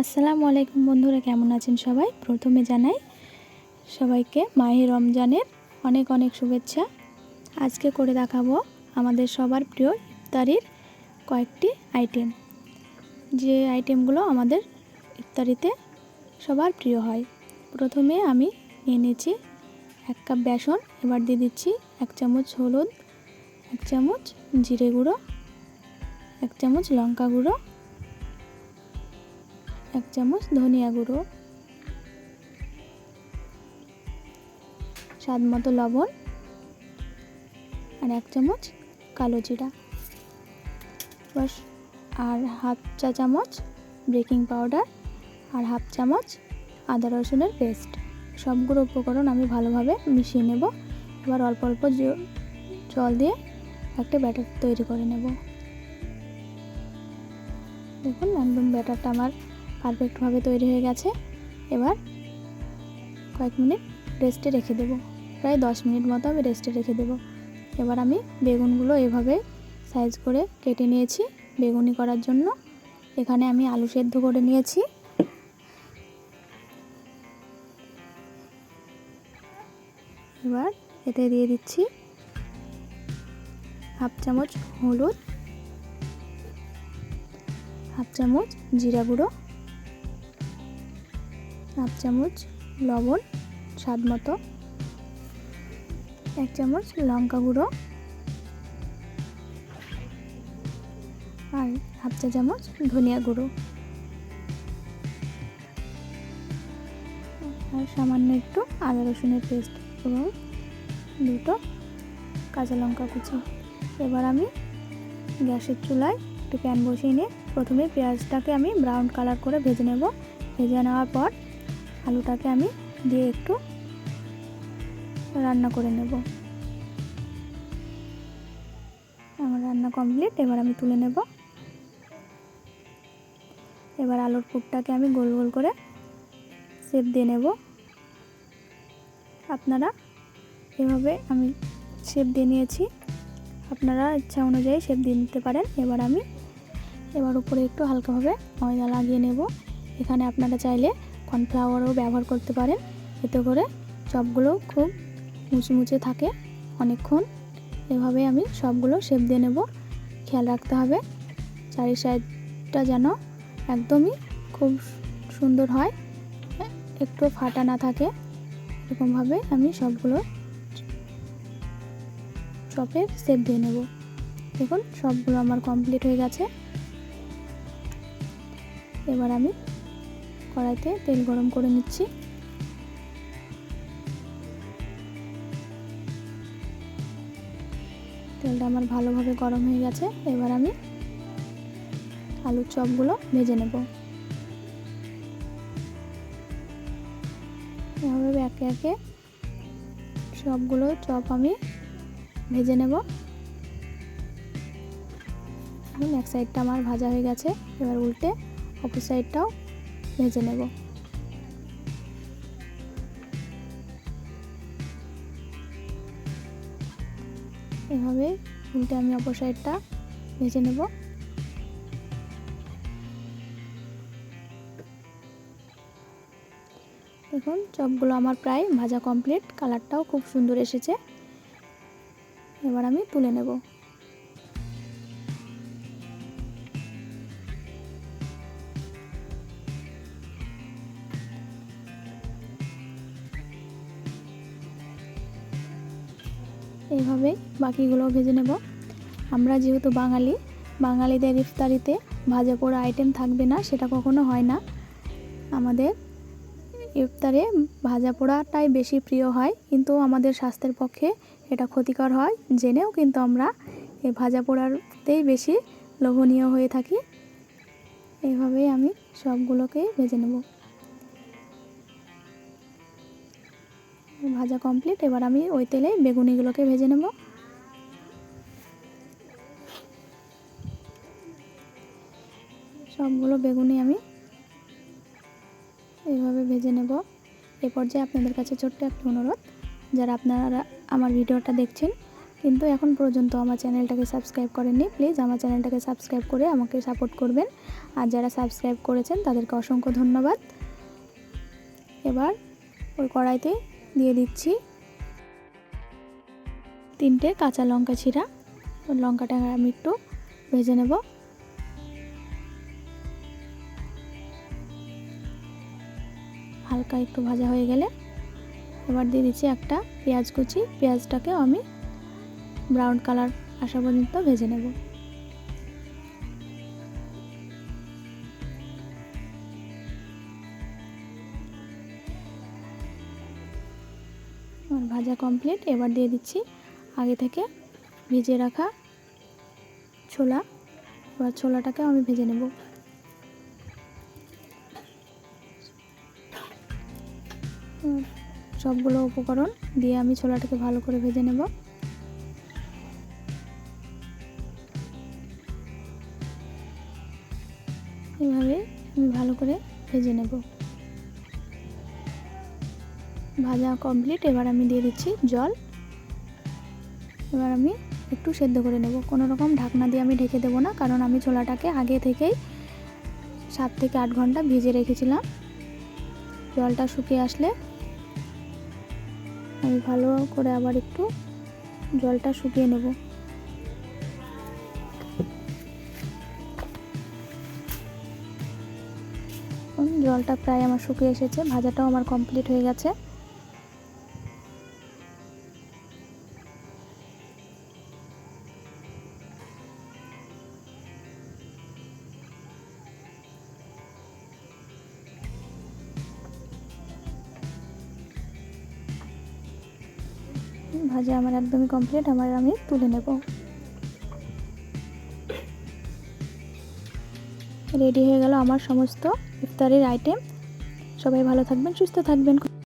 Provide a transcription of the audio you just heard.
আসসালামু আলাইকুম বন্ধুরা, কেমন আছেন সবাই? প্রথমে জানাই সবাইকে মাহে রমজানের অনেক অনেক শুভেচ্ছা। আজকে করে দেখাবো আমাদের সবার প্রিয় ইফতারির কয়েকটি আইটেম যে আইটেমগুলো আমাদের ইফতারিতে সবার প্রিয় হয়। প্রথমে আমি নিয়েছি এক কাপ বেসন, এবার দিয়ে দিচ্ছি এক চামচ হলুদ, এক চামচ জিরে গুঁড়ো, এক চামচ লঙ্কা গুঁড়ো এক চামচ ধনিয়া গুঁড়ো, স্বাদ মতো লবণ, আর এক চামচ কালো জিরা। বাস আর হাফ চা চামচ বেকিং পাউডার, আর হাফ চামচ আদা রসুনের পেস্ট। সবগুলো উপকরণ আমি ভালোভাবে মিশিয়ে নেব। এবার অল্প অল্প জল দিয়ে একটা ব্যাটার তৈরি করে নেব। দেখুন, একদম ব্যাটারটা আমার পারফেক্টভাবে তৈরি হয়ে গেছে। এবার কয়েক মিনিট রেস্টে রেখে দেব। প্রায় দশ মিনিট মতো আমি রেস্টে রেখে দেব। এবার আমি বেগুনগুলো এভাবে সাইজ করে কেটে নিয়েছি বেগুনি করার জন্য। এখানে আমি আলু সেদ্ধ করে নিয়েছি। এবার এতে দিয়ে দিচ্ছি হাফ চামচ হলুদ, হাফ চামচ জিরা গুঁড়ো। হাফ চামচ লবণ, স্বাদ মতো। এক চামচ লঙ্কা গুঁড়ো। আর হাফ চা চামচ ধনিয়া গুঁড়ো। আর সামান্য একটু আদা রসুনের পেস্ট এবং দুটো কাঁচা লঙ্কা কুচি। এবার আমি গ্যাসের চুলায় একটু প্যান বসিয়ে নিয়ে প্রথমে পেঁয়াজটাকে আমি ব্রাউন কালার করে ভেজে নেব। ভেজে নেওয়ার পর আলুটাকে আমি দিয়ে একটু রান্না করে নেব। আমার রান্না কমপ্লিট, এবার আমি তুলে নেব। এবার আলুর পুরটাকে আমি গোল গোল করে সেপ দিয়ে নেব। আপনারা এভাবে আমি শেপ দিয়ে নিয়েছি। আপনারা ইচ্ছা অনুযায়ী শেপ দিয়ে নিতে পারেন। এবার আমি এবার উপরে একটু হালকাভাবে ময়দা লাগিয়ে নেব। এখানে আপনারা চাইলে কর্নফ্লাওয়ারও ব্যবহার করতে পারেন। এতে করে চপগুলো খুব মুচমুচে থাকে অনেকক্ষণ। এভাবে আমি সবগুলো শেপ দিয়ে নেব। খেয়াল রাখতে হবে চারি সাইডটা যেন একদমই খুব সুন্দর হয় একটু ফাটা না থাকে। এরকমভাবে আমি সবগুলো চপের শেপ দিয়ে নেব। দেখুন, সবগুলো আমার কমপ্লিট হয়ে গেছে। এবার আমি কড়াইতে তেল গরম করে নিচ্ছি। তেলটা আমার ভালোভাবে গরম হয়ে গেছে। এবার আমি আলুর চপগুলো ভেজে নেব। এভাবে একে একে সবগুলো চপ আমি ভেজে নেব। এক সাইডটা আমার ভাজা হয়ে গেছে। এবার উল্টে অপর সাইডটাও ভেজে নেব। এভাবে উল্টে আমি অপর সাইডটা ভেজে নেব। দেখুন, চপগুলো আমার প্রায় ভাজা কমপ্লিট, কালারটাও খুব সুন্দর এসেছে। এবার আমি তুলে নেব। এইভাবে বাকিগুলো ভেজে নেব। আমরা যেহেতু বাঙালি, বাঙালিদের ইফতারিতে ভাজা পোড়া আইটেম থাকবে না, সেটা কখনো হয় না। আমাদের ইফতারে ভাজা পোড়াটাই বেশি প্রিয় হয়, কিন্তু আমাদের স্বাস্থ্যের পক্ষে এটা ক্ষতিকর হয়। জেনেও কিন্তু আমরা এই ভাজা পোড়াতেই বেশি লোভনীয় হয়ে থাকি। এইভাবেই আমি সবগুলোকেই ভেজে নেব। ভাজা কমপ্লিট এবার আমি ওই তেলে বেগুনিগুলোকে ভেজে নেব। সবগুলো বেগুনি আমি এইভাবে ভেজে নেব। এ পর্যায়ে আপনাদের কাছে ছোট্ট একটা অনুরোধ, যারা আপনারা আমার ভিডিওটা দেখছেন, কিন্তু এখন পর্যন্ত আমার চ্যানেলটাকে সাবস্ক্রাইব করেননি, প্লিজ আমার চ্যানেলটাকে সাবস্ক্রাইব করে আমাকে সাপোর্ট করবেন। আর যারা সাবস্ক্রাইব করেছেন, তাদেরকে অসংখ্য ধন্যবাদ। এবার ওই কড়াইতে দিয়ে দিচ্ছি। তিনটে কাঁচা লঙ্কা ছিঁড়া। লঙ্কাটা আমি একটু ভেজে নেব। হালকা একটু ভাজা হয়ে গেলে এবার দিয়ে দিচ্ছি একটা পেঁয়াজ কুচি। পেঁয়াজটাকেও আমি ব্রাউন কালার আসা পর্যন্ত ভেজে নেব। আমার ভাজা কমপ্লিট এবার দিয়ে দিচ্ছি আগে থেকে ভিজিয়ে রাখা ছোলা। এবার ছোলাটাকে আমি ভেজে নেব। সবগুলো উপকরণ দিয়ে আমি ছোলাটাকে ভালো করে ভেজে নেব। এভাবে আমি ভালো করে ভেজে নেব। ভাজা কমপ্লিট এবার আমি দিয়ে দিচ্ছি জল। এবার আমি একটু সেদ্ধ করে নেব। কোনো রকম ঢাকনা দিয়ে আমি ঢেকে দেবো না, কারণ আমি ছোলাটাকে আগে থেকেই সাত থেকে আট ঘণ্টা ভিজে রেখেছিলাম। জলটা শুকিয়ে আসলে আমি ভালো করে আবার একটু জলটা শুকিয়ে নেব। জলটা প্রায় আমার শুকিয়ে এসেছে, ভাজাটাও আমার কমপ্লিট হয়ে গেছে। ভাজা আমার একদমই কমপ্লিট আমার আমি তুলে নেব। রেডি হয়ে গেল আমার সমস্ত ইফতারের আইটেম সবাই ভালো থাকবেন, সুস্থ থাকবেন।